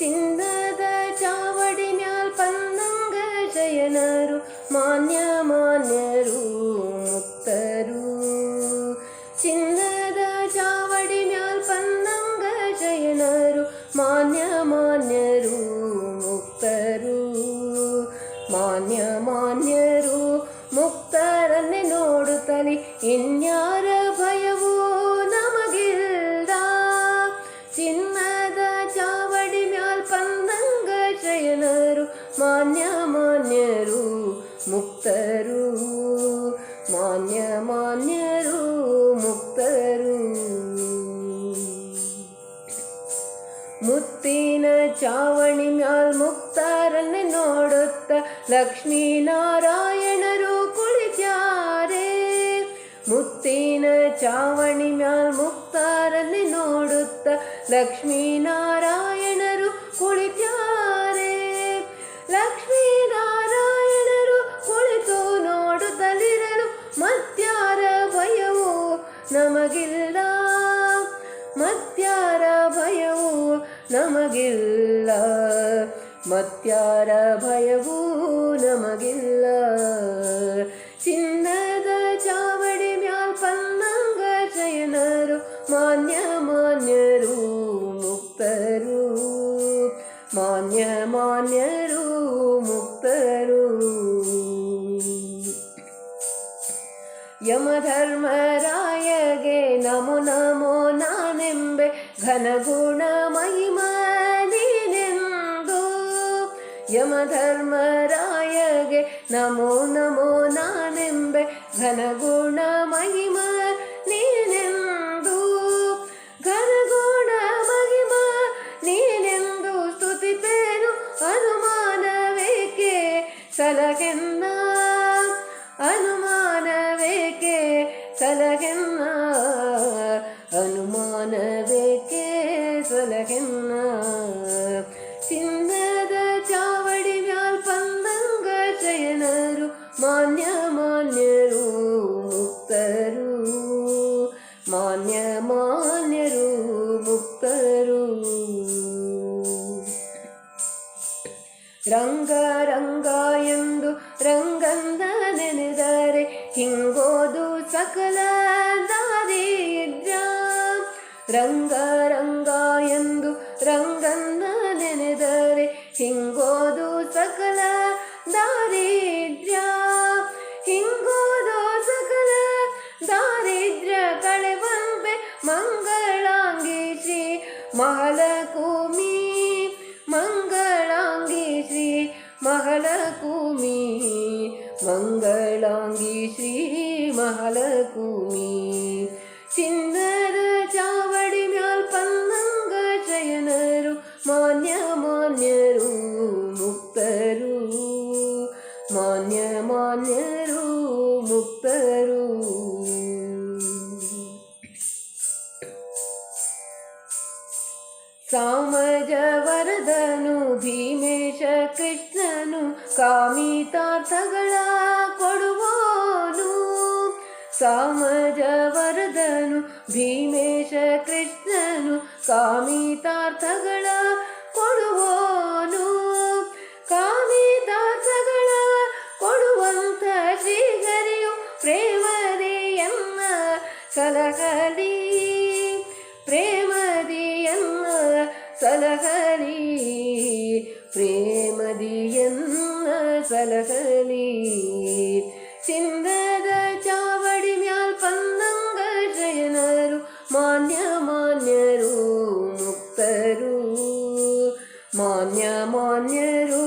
ചിന്തത ചാവടിനാൽ പന്നങ്ക ശയനരു മാന്യ മാന്യരു മുക്തരു ചിന്തത ചാവടിനാൽ പന്നങ്ക ശയനരു മാന്യ മാന്യരു മുക്തരു ಮಾನ್ಯ ಮಾನ್ಯರು ಮುಕ್ತರನ್ನೇ ನೋಡುತ್ತಲೇ ಇನ್ಯಾರ ಮಾನ್ಯರು ಮುಕ್ತರು ಮಾನ್ಯ ಮಾನ್ಯರು ಮುಕ್ತರು ಮುತ್ತಿನ ಚಾವಣಿ ಮ್ಯಾಲ್ ಮುಕ್ತಾರನ್ನ ನೋಡುತ್ತ ಲಕ್ಷ್ಮೀನಾರಾಯಣರು ಕುಳಿತಾರೆ ಮುತ್ತಿನ ಚಾವಣಿ ಮ್ಯಾಲ್ ಮುಕ್ತಾರನ್ನ ನೋಡುತ್ತ ಲಕ್ಷ್ಮೀನಾರಾಯಣ ನಮಗಿಲ್ಲ ಮತ್ಯಾರ ಭಯವೂ ನಮಗಿಲ್ಲ ಚಿನ್ನದ ಚಾವಡಿ ಮ್ಯಾಲ್ ಪನ್ನಂಗ ಜಯನರು ಮಾನ್ಯ ಮಾನ್ಯರು ಮುಕ್ತರು ಮಾನ್ಯ ಮಾನ್ಯರು ಮುಕ್ತರು ಯಮಧರ್ಮರಾಯಗೆ ನಮೋ ನಮೋ ನಾನೆಂಬೆ ಘನಗುಣ ಯಮಧರ್ಮರಾಯಗೆ ನಮೋ ನಮೋ ನಾನೆಂಬೆ ಘನಗುಣ ಮಹಿಮ ನೀನೆಂದು ಘನಗುಣ ಮಹಿಮ ನೀನೆಂದು ಸ್ತುತಿಪೇನು ಅನುಮಾನವೇಕೆ ಸಲಗೆನ್ನ ಅನುಮಾನವೇಕೆ ಸಲಗೆನ್ನ ರಂಗ ರಂಗ ಎಂದು ರಂಗಂದ ನೆನೆದರೆ ಹಿಂಗೋದು ಸಕಲ ದಾರಿದ್ರ ರಂಗ ರಂಗ ಎಂದು ರಂಗಂದ ನೆನೆದರೆ ಹಿಂಗೋದು ಸಕಲ ದಾರಿ ಮಹಾಲಕುಮಿ മംഗളാംഗി ശ്രീ ಮಹಾಲಕುಮಿ ചിന്നര ചാവടിനാൽ പന്നംഗ ശയനരു മാന്യ മാന്യരു മുക്തരു മാന്യ മാന്യരു മുക്തരു സാമജവ ಭೀಮೇಶ ಕೃಷ್ಣನು ಕಾಮಿತಾರ್ಥಗಳ ಕೊಡುವನು ಸಾಮಜ ವರದನು ಭೀಮೇಶ ಕೃಷ್ಣನು ಕಾಮಿತಾರ್ಥಗಳ ಕೊಡುವನು ಕಾಮಿತಾರ್ಥಗಳ ಕೊಡುವಂಥ ಶ್ರೀಗರಿಯು ಪ್ರೇಮದೆಯನ್ನ ಸಲಹಲಿ ಪ್ರೇಮದೆಯನ್ನ ಸಲಹಲಿ മതി മതിയെന്ന് സലഹലി ചിന്തത ചാവടി മ്യാൽ പന്തങ്കൾ ജയനരു മാന്യ മാന്യരു മുക്തരു മാന്യ മാന്യരു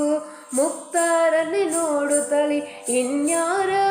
ಮುಕ್ತಾರಲ್ಲಿ തളി ಇನ್ಯಾರ